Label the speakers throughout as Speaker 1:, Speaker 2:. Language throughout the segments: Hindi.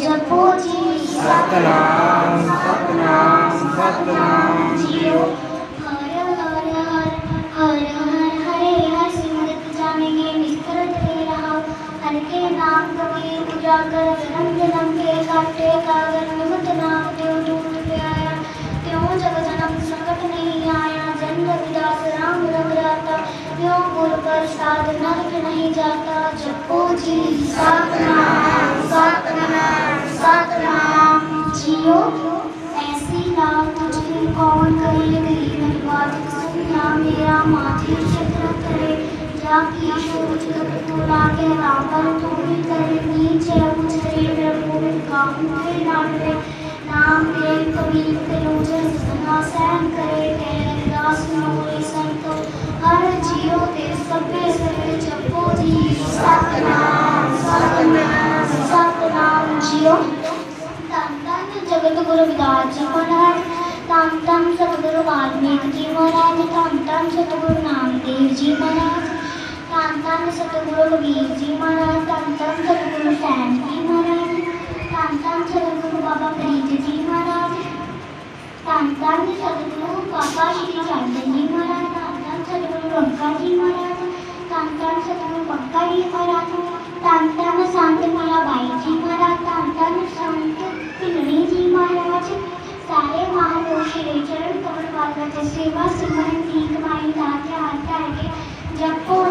Speaker 1: जपो जी सतनाम सतनाम सतनाम जियो हर हर हर हर हर हरे हर सिमरत जानेंगे विस्तृत ले रहा हर के नाम कभी कर धर्म जन्म के काटे कागर मुहत नाम देव दूर आया क्यों जग जन्म संकट नहीं आया जन्म रविदास राम रघुराता त्यों गुर प्रसाद नरक नहीं जाता जपो जी सागर मेरा माथे चक्र करे जाकी शोच कपूरा के नाम पर तुम करे नीचे उछरे ब्रह्मों काहू के नाम पे नाम के कबीर के रोज़े सना सहन करे के दास न होए संतो, हर जियो ते सबे सबे जपो जी। सतनाम सतनाम सतनाम जियो। तन तन जगत गुरु विदास जी मनहर तन तन सत गुरु वाल्मीकि महाराज धन धन सतगुरु नामदेव जी महाराज धन धन सतगुरु रघुवीर जी महाराज धन धन सतगुरु सैन जी महाराज धन धन सतगुरु बाबा फरीद जी महाराज धन धन सतगुरु बाबा श्री चंद जी महाराज धन धन सतगुरु रंका जी महाराज धन धन सतगुरु पक्का जी महाराज धन धन संत महाराज सेवा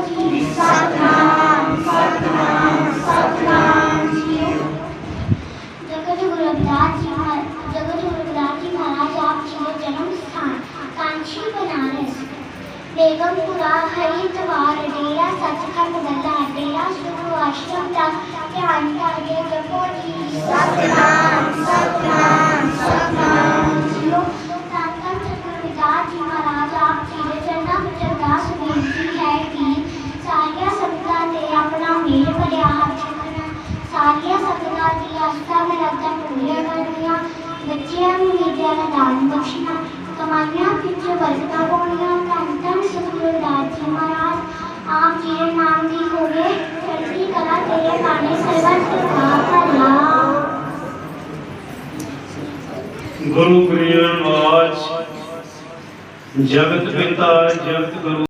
Speaker 1: जी सतनाम सतनाम सतनाम जी जगत गुरु रविदास जी। जगत गुरु रविदास जी महाराज जन्म स्थान कांची बनारस। बेगमपुरा हरिद्वार, डेरा सचखंड डेरा शुरू आश्रम ध्यान जी सतनाम संस्था में रक्षा मूल्य करनिया बच्चियाँ विद्या ने दान बख्शना। कमानिया पिछे बरकत होनिया धन धन सतगुरु दास जी महाराज, आप जीरे नाम नाम हो गए चढ़ती कला तेरे गाने सरवर कृपा करना
Speaker 2: गुरु प्रिय माच जगत पिता, जगत गुरु।